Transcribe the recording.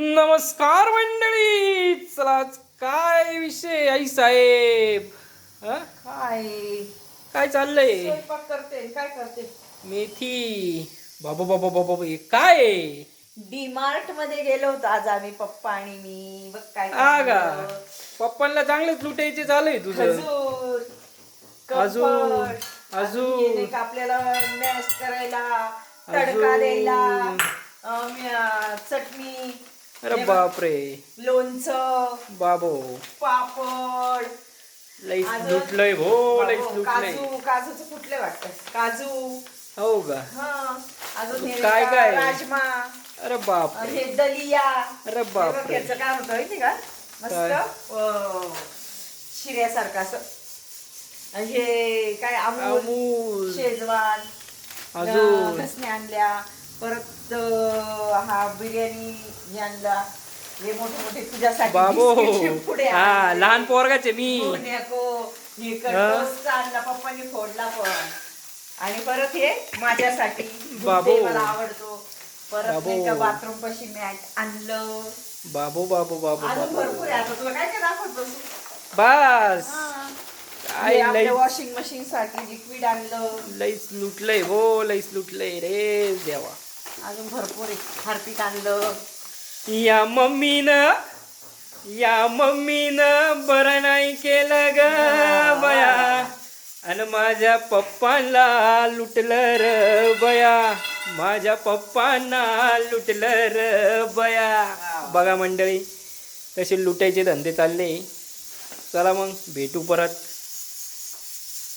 नमस्कार मंडळी! चला काय विषय आई साहेब? हं? काय? काय चाललंय? करते. काय करते? मेथी. बाबा बाबा बाबा बाबा, हे काय? आहे? डी मार्टमध्ये गेलो होतो आज आम्ही पप्पा आणि मी. बघ काय आणलं. पप्पांना चांगलेच लुटायचे चालूय तुझं. खजूर अजून- अजून- का आपल्याला मॅश करायला तडका अजून- द्यायला अं, म्या- चटणी अरे हे बापरे. लोणचं बाबो. पापड लईच अजून- लुटलंय भो लईच बाबो, लुटलंय. काजू काजूचं कुठले वाटत? काजू. हो का? हा. अजून हे काय का, काय? राजमा. अरे बापरे. हे दलिया. अरे हे बघ, बापरे. याचं काय होतं माहिती का? मस्त काय? अं, शिऱ्यासारखं असं. आणि हे काय अमूल अमूल. शेजवान अजून. आणल्या. परत हा बिर्याणी आणला. हे मोठे मोठे तुझ्यासाठी पुडे हा. लहान पोरगाचे मी. हे हा? आणला. पप्पांनी फोडला पण. आणि परत हे माझ्यासाठी. मला आवडतो. परत बाथरूम पाशी मॅट आणलं. बाबू बाबू बाबू अजून भरपूर आहे. तुला काय काय दाखवत बसू? वॉशिंग मशीन साठी लिक्विड आणलं. लईच लुटलंय हो लईच लुटलंय रे देवा. अजून भरपूर आहे. हार्पिक आणलं या मम्मीनं या मम्मीनं बरं नाही केलं ग बया. आणि माझ्या पप्पांना लुटलं र बया. माझ्या पप्पांना लुटलं र बया. बघा मंडळी तसे लुटायचे धंदे चालले. चला मग भेटू परत.